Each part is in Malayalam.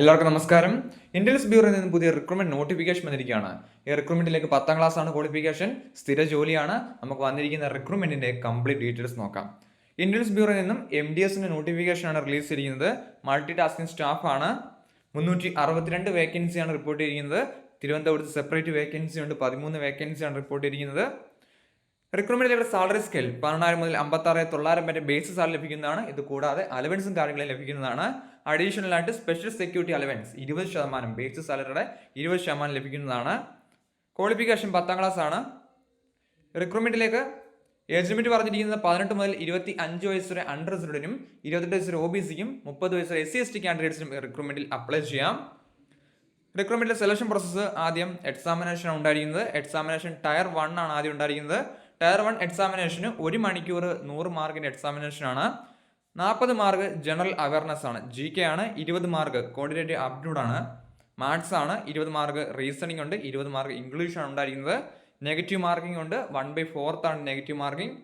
എല്ലാവർക്കും നമസ്കാരം. ഇന്റലിസ് ബ്യൂറോയിൽ നിന്ന് പുതിയ റിക്രൂട്ട്മെന്റ് നോട്ടിഫിക്കേഷൻ വന്നിരിക്കുകയാണ്. ഈ റിക്രൂട്ട്മെന്റിലേക്ക് പത്താം ക്ലാസ് ആണ് ക്വാളിഫിക്കേഷൻ സ്ഥിര ജോലിയാണ്. നമുക്ക് വന്നിരിക്കുന്ന റിക്രൂട്ട്മെന്റിന്റെ കംപ്ലീറ്റ് ഡീറ്റെയിൽസ് നോക്കാം. ഇന്റലിസ് ബ്യൂറോയിൽ നിന്നും എം ഡി എസിന്റെ നോട്ടിഫിക്കേഷൻ ആണ് റിലീസ് ചെയ്തിരിക്കുന്നത്. മൾട്ടി ടാസ്കിംഗ് ആണ്. മുന്നൂറ്റി അറുപത്തിരണ്ട് വേക്കൻസിയാണ് റിപ്പോർട്ട് ചെയ്തിരിക്കുന്നത്. തിരുവനന്തപുരത്ത് സെപ്പറേറ്റ് വേക്കൻസി ഉണ്ട്. പതിമൂന്ന് വേക്കൻസിയാണ് റിപ്പോർട്ട് ചെയ്തിരിക്കുന്നത്. റിക്രൂട്ട്മെന്റിലെ സാലറി സ്കെയിൽ പതിനെണ്ണായിരം മുതൽ അമ്പത്താറ് തൊള്ളായിരം വരെ ബേസ് സാലറി ലഭിക്കുന്നതാണ്. ഇത് കൂടാതെ അലവൻസും കാര്യങ്ങളും ലഭിക്കുന്നതാണ്. അഡീഷണൽ ആയിട്ട് സ്പെഷ്യൽ സെക്യൂരിറ്റി അലവൻസ് ഇരുപത് ശതമാനം ബേസ് സാലറിയുടെ ഇരുപത് ശതമാനം ലഭിക്കുന്നതാണ്. ക്വാളിഫിക്കേഷൻ പത്താം ക്ലാസ് ആണ്. റിക്രൂട്ട്മെന്റിലേക്ക് ഏജ് ലിമിറ്റ് പറഞ്ഞിരിക്കുന്നത് പതിനെട്ട് മുതൽ ഇരുപത്തി അഞ്ച് വയസ്സ് വരെ അണ്ടർ റിസൾട്ടിനും ഇരുപത്തെട്ട് വയസ്സ് ഒ ബി സിക്കും മുപ്പത് വയസ്സ് എസ് സി എസ് ടി കാൻഡിഡേറ്റ്സിനും റിക്രൂട്ട്മെന്റിൽ അപ്ലൈ ചെയ്യാം. റിക്രൂട്ട്മെന്റിലെ സെലക്ഷൻ പ്രോസസ്സ് ആദ്യം എക്സാമിനേഷൻ ഉണ്ടായിരിക്കുന്നത്. എക്സാമിനേഷൻ ടയർ വൺ ആണ് ആദ്യം ഉണ്ടായിരിക്കുന്നത്. ടയർ വൺ എക്സാമിനേഷന് ഒരു മണിക്കൂർ നൂറ് മാർക്കിന്റെ എക്സാമിനേഷനാണ് നാൽപ്പത് മാർക്ക് ജനറൽ അവയർനെസ് ആണ്. ജി കെ ആണ് ഇരുപത് മാർക്ക് കോർഡിനേറ്റീവ് ആപ്റ്റിറ്റ്യൂഡ് ആണ്. മാത്സ് ആണ് ഇരുപത് മാർക്ക് റീസണിംഗ് ഉണ്ട് ഇരുപത് മാർക്ക് ഇംഗ്ലീഷ് ആണ് ഉണ്ടായിരിക്കുന്നത്. നെഗറ്റീവ് മാർക്കിംഗ് ഉണ്ട് വൺ ബൈ ഫോർത്ത് ആണ് negative marking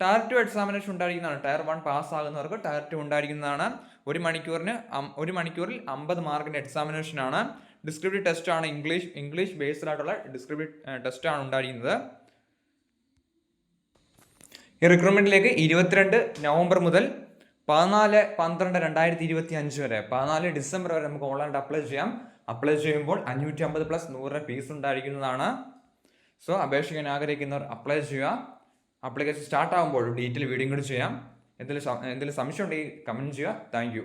tier two examination ഉണ്ടായിരിക്കുന്നതാണ്. ടയർ വൺ പാസ് ആകുന്നവർക്ക് ടയർ ടു ഉണ്ടായിരിക്കുന്നതാണ്. ഒരു മണിക്കൂറിന് ഒരു മണിക്കൂറിൽ അമ്പത് മാർക്കിന്റെ എക്സാമിനേഷൻ ആണ് ഡിസ്ക്രിപ്റ്റീവ് ടെസ്റ്റ് ആണ് ഇംഗ്ലീഷ് ഇംഗ്ലീഷ് ബേസ്ഡ് ആയിട്ടുള്ള ഡിസ്ക്രിപ്റ്റീവ് ടെസ്റ്റ് ആണ് ഉണ്ടായിരിക്കുന്നത്. ഈ റിക്രൂട്ട്മെന്റിലേക്ക് ഇരുപത്തിരണ്ട് നവംബർ മുതൽ പതിനാല് പന്ത്രണ്ട് രണ്ടായിരത്തി ഇരുപത്തി അഞ്ച് വരെ. പതിനാല് ഡിസംബർ വരെ നമുക്ക് ഓൺലൈനായിട്ട് അപ്ലൈ ചെയ്യാം. അപ്ലൈ ചെയ്യുമ്പോൾ അഞ്ഞൂറ്റി അമ്പത് പ്ലസ് നൂറ് ഫീസ് ഉണ്ടായിരിക്കുന്നതാണ്. സോ അപേക്ഷിക്കാൻ ആഗ്രഹിക്കുന്നവർ അപ്ലൈ ചെയ്യുക. അപ്ലിക്കേഷൻ സ്റ്റാർട്ട് ആകുമ്പോൾ ഡീറ്റെയിൽ വീഡിയോ കൂടി ചെയ്യാം. എന്തെങ്കിലും എന്തെങ്കിലും സംശയം ഉണ്ടെങ്കിൽ കമന്റ് ചെയ്യുക. താങ്ക്